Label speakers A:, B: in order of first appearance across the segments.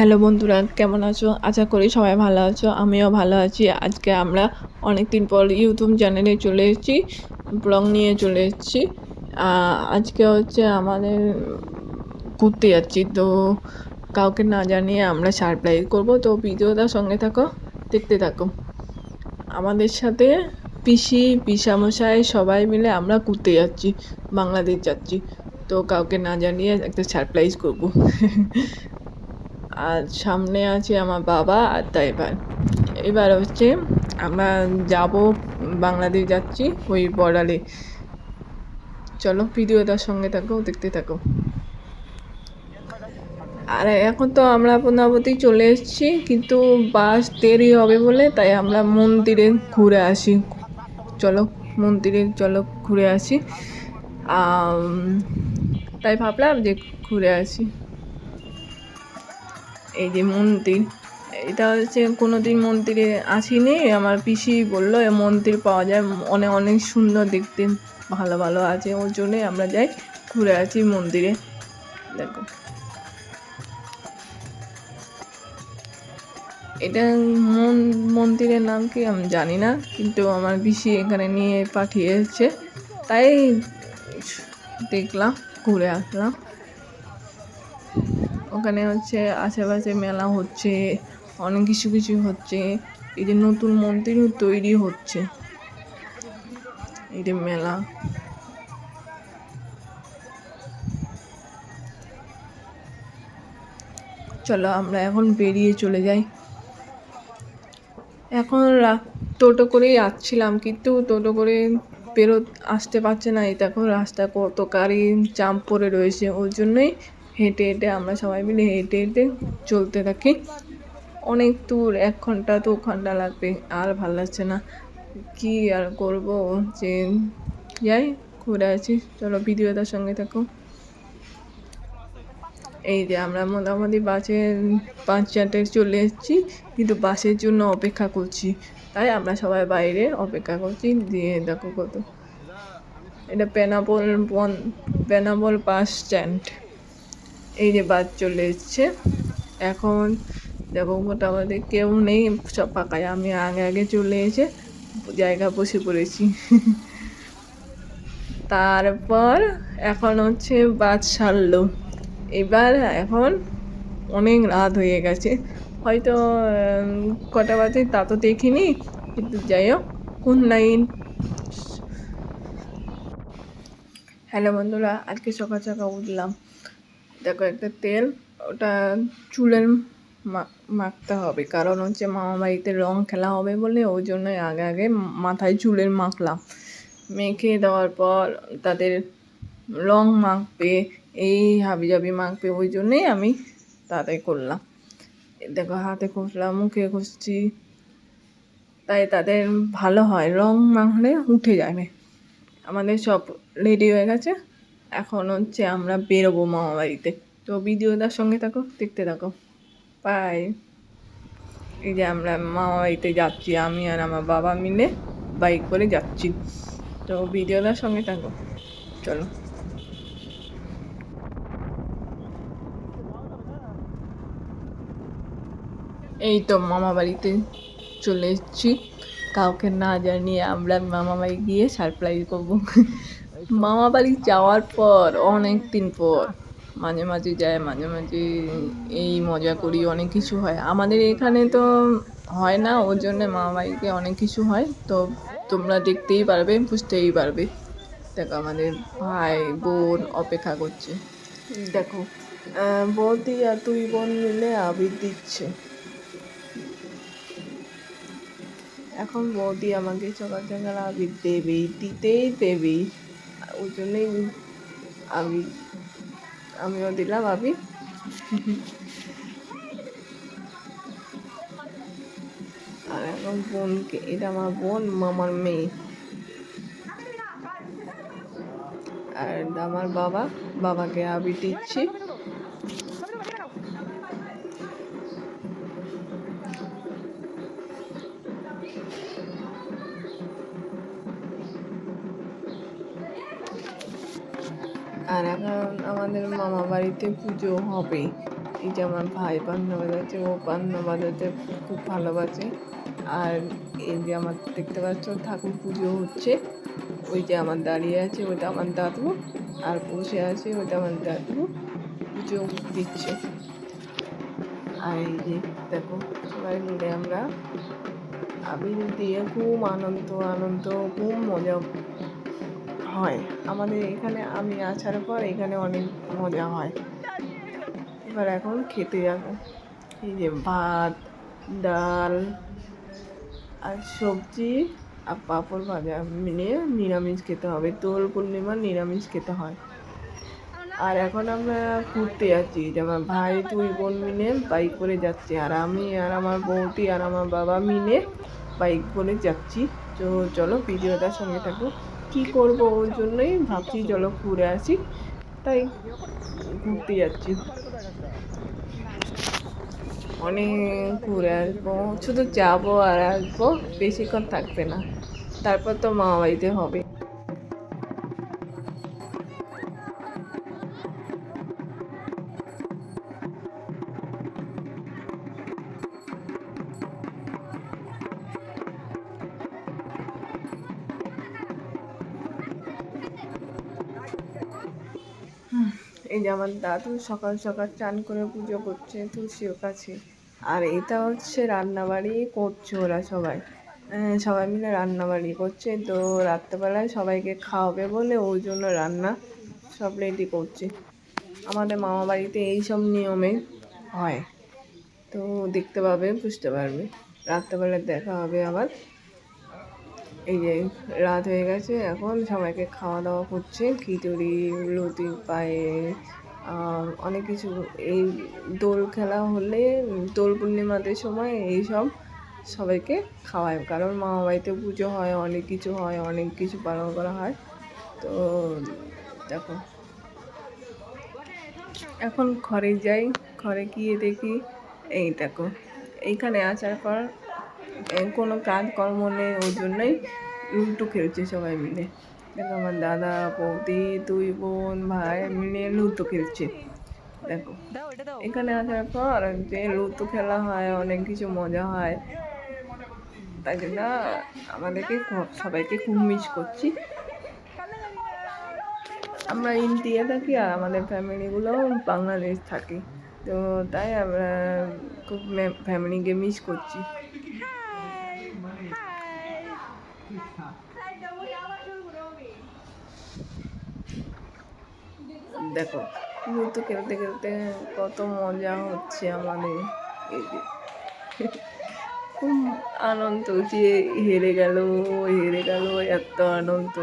A: Hello বন্ধুরা, কেমন আছো? আশা করি সবাই ভালো আছো, আমিও ভালো আছি। আজকে আমরা অনেক দিন পর ইউটিউব চ্যানেলে চলে এসেছি, ব্লগ নিয়ে চলে এসেছি। আজকে হচ্ছে আমাদের ঘুরতে যাচ্ছি, তো কাউকে না জানিয়ে আমরা সারপ্রাইজ করব। তো ভিডিওটার সঙ্গে থাকো, দেখতে থাকো। আমাদের সাথে পিসি, পিসামশাই সবাই মিলে আমরা ঘুরতে যাচ্ছি, বাংলাদেশ যাচ্ছি। তো কাউকে না জানিয়ে একটা সারপ্রাইজ করব। আর সামনে আছে আমার বাবা আর ড্রাইভার এবার। হচ্ছে আমরা যাব, বাংলাদেশ যাচ্ছি ওই বর্ডারে চলো ভিডিওটার সঙ্গে থাকো, দেখতে থাকো। আর এখন তো আমরা পুনাবতী চলে এসেছি, কিন্তু বাস দেরি হবে বলে তাই আমরা মন্দিরে ঘুরে আসি। চলো মন্দিরে, চলো ঘুরে আসি। তাই ভাবলাম যে ঘুরে আসি। এই যে মন্দির, এটা হচ্ছে কোনোদিন মন্দিরে আসিনি, আমার পিসি বলল, এ মন্দির পাওয়া যায় অনেক অনেক সুন্দর দেখতে, ভালো ভালো আছে, ওর জন্যে আমরা যাই, ঘুরে আসি মন্দিরে। দেখো। এটা মন- মন্দিরের নাম কি আমি জানি না, কিন্তু আমার পিসি এখানে নিয়ে পাঠিয়েছে, তাই দেখলাম, ঘুরে আসলাম। ওখানে হচ্ছে আশেপাশে মেলা হচ্ছে, অনেক কিছু কিছু হচ্ছে, এই যে নতুন মন্দিরও তৈরি হচ্ছে, এই যে মেলা। চলো আমরা এখন বেরিয়ে চলে যাই। এখন টোটো করেই আসছিলাম, কিন্তু টোটো করে বেরো আসতে পারছে না, এই দেখো রাস্তা কত গাড়ি জাম পড়ে রয়েছে ওই জন্যই হেঁটে হেঁটে আমরা সবাই মিলে হেঁটে হেঁটে চলতে থাকি। অনেক দূর, এক ঘণ্টা, দু ঘণ্টা লাগবে, আর ভালো লাগছে না। কি আর করব যে, যাই ঘুরে আছি চলো ভিডিওটার সঙ্গে থাকো। এই যে আমরা মোটামুটি বাসে পাঁচ চারটে চলে এসেছি, কিন্তু বাসের জন্য অপেক্ষা করছি। তাই আমরা সবাই বাইরে অপেক্ষা করছি। দিয়ে দেখো কত। এটা পেনাবল পেনাবল বাস স্ট্যান্ড এই যে বাদ চলে এসছে। এখন দেখো মোটামুটি কেউ নেই, সব পাকায় আমি আগে আগে চলে এসে জায়গা বসে পড়েছি। তারপর এখন হচ্ছে বাদ ছাড়লো এবার এখন অনেক রাত হয়ে গেছে। হয়তো কটা বাজে তা তো দেখিনি, কিন্তু যাই হোক, কোন লাইন? হ্যালো বন্ধুরা, আজকে সকাল সকাল উঠলাম। দেখো, একটা তেল ওটা চুলের মাখতে হবে। কারণ হচ্ছে মামা বাড়িতে রং খেলা হবে বলে ওই জন্যই আগে আগে মাথায় চুলের মাখলাম। মেখে দেওয়ার পর তাদের রং মাখবে, এই হাবি জাবি মাখবে, ওই জন্যেই আমি তাড়াতাড়ি করলাম। দেখো, হাতে ঘষলাম, মুখে ঘষছি। তাই তাদের ভালো হয়, রং মাখলে উঠে যাবে। আমাদের সব রেডি হয়ে গেছে। এখন হচ্ছে আমরা বেরোবো মামা বাড়িতে। তো ভিডিওটার সঙ্গে থাকো, দেখতে থাকো। বাই এই যে আমরা মামা বাড়িতে যাচ্ছি, আমি আর আমার বাবা মিলে বাইক করে যাচ্ছি। তো ভিডিওটার সঙ্গে থাকো, চলো। এই তো মামা বাড়িতে চলে এসেছি। কাউকে না জানিয়ে আমরা মামা বাড়ি গিয়ে সারপ্রাইজ করব। মামা বাড়ি যাওয়ার পর অনেক দিন পর, মাঝে মাঝে যায়, মাঝে মাঝে এই মজা করি, অনেক কিছু হয়। আমাদের এখানে তো হয় না, ওর জন্য মামা বাড়িতে অনেক কিছু হয়। তো তোমরা দেখতেই পারবে, বুঝতেই পারবে। দেখো, আমাদের ভাই, বোন অপেক্ষা করছে। দেখো বৌদি আর তুই বোন মিলে আবির দিচ্ছে। এখন বৌদি আমাকে সকাল সকাল আবির দেবেই, দিতেই দেবেই। ওই জন্যই আমি আমিও দিলাম আমি আর এখন বোনকে, এটা আমার বোন, মামার মেয়ে। আর আমার বাবা, বাবাকে আবি দিচ্ছি। আর এখন আমাদের মামা বাড়িতে পুজো হবে এই যে আমার ভাই পান্না বাজাচ্ছে ও পান্না বাজাতে খুব ভালোবাসে। আর এই যে আমার দেখতে পাচ্ছ, ঠাকুর পুজো হচ্ছে। ওই যে আমার দাঁড়িয়ে আছে, ওইটা আমার দাদু। আর বসে আছে, ওইটা আমার দাদু। পুজো দিচ্ছে। আর এই যে দেখো, সবাই মিলে আমরা আবির দিয়ে খুব আনন্দ আনন্দ, খুব মজা হয়। আমাদের এখানে আমি আসার পর এখানে অনেক মজা হয়। এবার এখন খেতে যাব। এই যে ভাত, ডাল আর সবজি আর পাঁপড় ভাজা মিলিয়ে নিরামিষ খেতে হবে। দোল পূর্ণিমা নিরামিষ খেতে হয়। আর এখন আমরা ঘুরতে যাচ্ছি। যে আমার ভাই দুই বোন মিলে বাইক করে যাচ্ছি। আর আমি আর আমার বৌদি আর আমার বাবা মিলে বাইক করে যাচ্ছি। তো চলো ভিডিওটার সঙ্গে থাকো। কী করব ওর জন্যই ভাবছি চলো ঘুরে আসি। তাই ঘুরতে যাচ্ছি। অনেক ঘুরে আসব, শুধু যাব আর আসব, বেশিক্ষণ থাকবে না। তারপর তো মা বাড়িতে হবে। এই যে আমার দাদু সকাল সকাল চান করে পুজো করছে তুলসীর কাছে। আর এটা হচ্ছে রান্নাবাড়ি করছে ওরা সবাই। সবাই মিলে রান্নাবাড়ি করছে। তো রাত্রেবেলায় সবাইকে খাওয়াবে বলে ওই জন্য রান্না সব রেডি করছে। আমাদের মামা বাড়িতে এই সব নিয়মে হয়। তো দেখতে পাবে, বুঝতে পারবে। রাত্রেবেলায় দেখা হবে আবার। এই যে রাত হয়ে গেছে, এখন সবাইকে খাওয়া দাওয়া করছে, খিচুড়ি লুচি পায়ে অনেক কিছু। এই দোল খেলা হলে, দোল পূর্ণিমাদের সময় এই সব সবাইকে খাওয়ায়, কারণ মামা বাড়িতে পুজো হয়, অনেক কিছু হয়, অনেক কিছু পালন করা হয়। তো দেখো। এখন ঘরে যাই, ঘরে গিয়ে দেখি, এই দেখো, এইখানে আসার পর কোনো কাজকর্ম নেই ওই জন্যই লুডো খেলছে সবাই মিলে। দেখো আমার দাদা, বৌদি, দুই বোন, ভাই মিলে লুডো খেলছে। দেখো, এখানে আসার পর যে লুডো খেলা হয়, অনেক কিছু মজা হয়। তাই জন্য আমাদেরকে সবাইকে খুব মিস করছি। আমরা ইন্ডিয়া থাকি আর আমাদের ফ্যামিলিগুলো বাংলাদেশ থাকি। তো তাই আমরা খুব ফ্যামিলিকে মিস করছি। দেখো। লুতো খেলতে খেলতে কত মজা হচ্ছে আমাদের। এই যে। খুব আনন্দ যে হেরে গেল হেরে গেল, এত আনন্দ।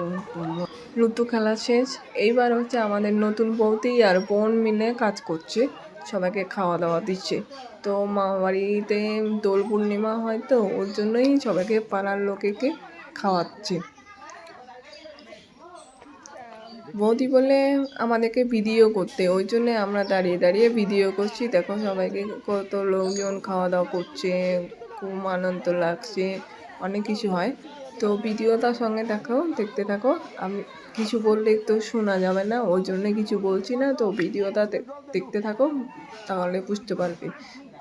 A: লুতো খেলা শেষ। এইবার হচ্ছে আমাদের নতুন বৌদি আর বোন মিলে কাজ করছে, সবাইকে খাওয়া দাওয়া দিচ্ছে। তো মামা বাড়িতে দোল পূর্ণিমা হয় তো, ওর জন্যই সবাইকে পাড়ার লোকেকে খাওয়াচ্ছে। বৌদি বলে আমাদেরকে ভিডিও করতে, ওই জন্য আমরা দাঁড়িয়ে দাঁড়িয়ে ভিডিও করছি। দেখো সবাইকে কত লোকজন খাওয়া দাওয়া করছে, খুব আনন্দ লাগছে, অনেক কিছু হয়। তো ভিডিওটার সঙ্গে দেখো, দেখতে থাকো। আমি কিছু বললে তো শোনা যাবে না, ওই জন্য কিছু বলছি না। তো ভিডিওটা দেখ- দেখতে থাকো, তাহলে বুঝতে পারবে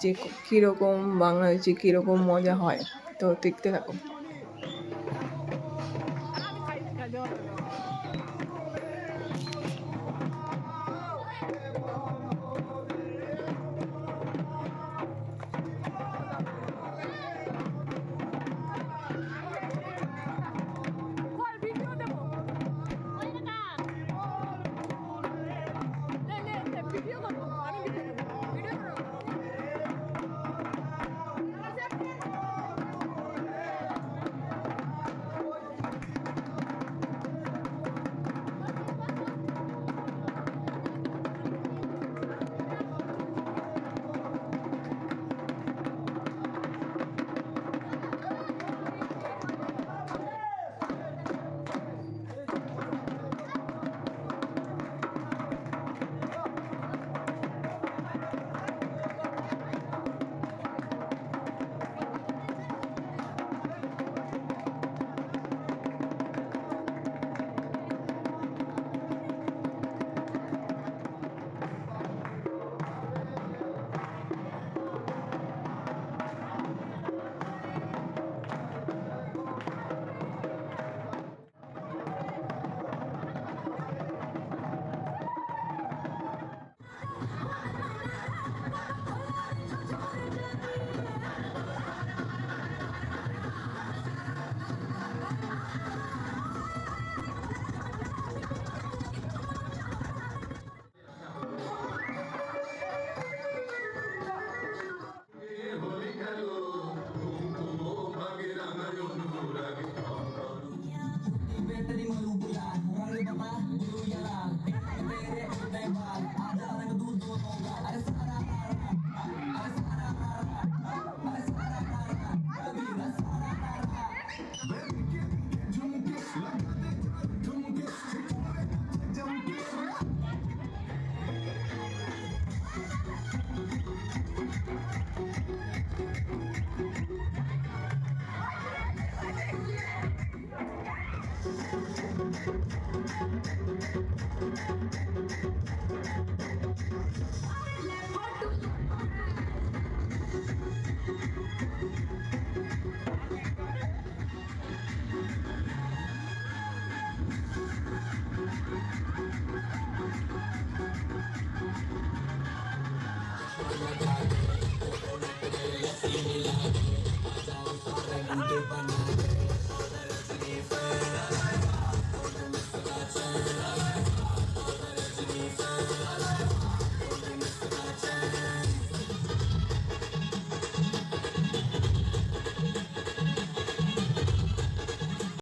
A: যে কীরকম বাংলাদেশে কীরকম মজা হয়। তো দেখতে থাকো। Bye.